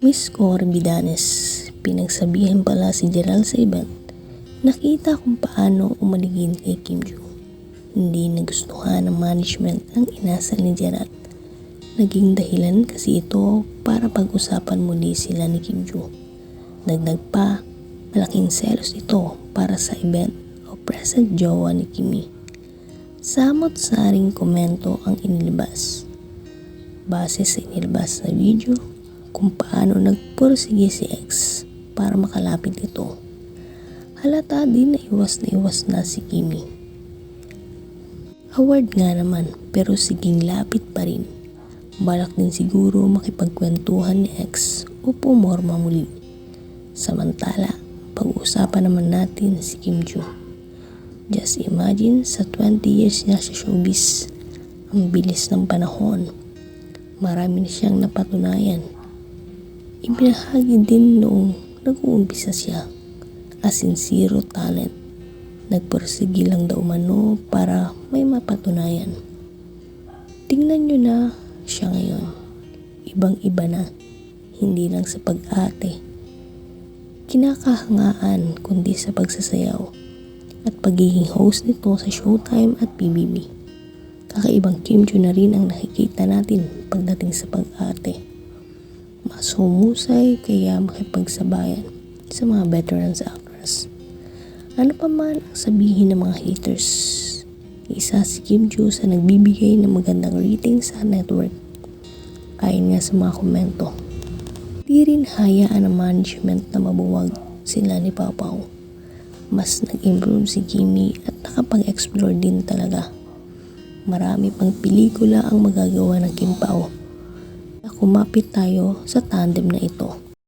Miss Corbidanes, pinagsabihan pala si Gerald sa event. Nakita kung paano umaligin kay Kim Joo. Hindi nagustuhan ng management ang inasal ni Gerald. Naging dahilan kasi ito para pag-usapan muli sila ni Kim Joo. Dagdag pa, malaking selos ito para sa event o present jowa ni Kimi. Samot-saring komento ang inilabas. Base sa inilabas na video kung paano nagpursige si X para makalapit ito. Halata din na iwas na iwas na si Kimi. Award nga naman pero siging lapit pa rin. Balak din siguro makipagkwentuhan ni X o pumorma muli. Samantala, pag-uusapan naman natin si Kim Joo. Just imagine sa 20 years niya sa showbiz, ang bilis ng panahon. Marami na siyang napatunayan. Ibinahagi din noong nag-uumpisa siya as in zero talent. Nagpursige lang daw umano para may mapatunayan. Tingnan nyo na siya ngayon. Ibang-iba na. Hindi lang sa pag-ate. Kinakahangaan kundi sa pagsasayaw at pagiging host nito sa Showtime at PBB. Kakaibang Kim Joo na rin ang nakikita natin pagdating sa pag-ate. Mas humusay kaya makipagsabayan sa mga veterans actors. Ano pa man ang sabihin ng mga haters, isa si Kim Joo sa nagbibigay ng magandang rating sa network. Ayon nga sa mga komento. Di rin hayaan ng management na mabuwag sila ni Papaw. Mas nag-improve si Kimi at nakapag-explore din talaga. Marami pang pelikula ang magagawa ng Kim Pao. Kumapit tayo sa tandem na ito.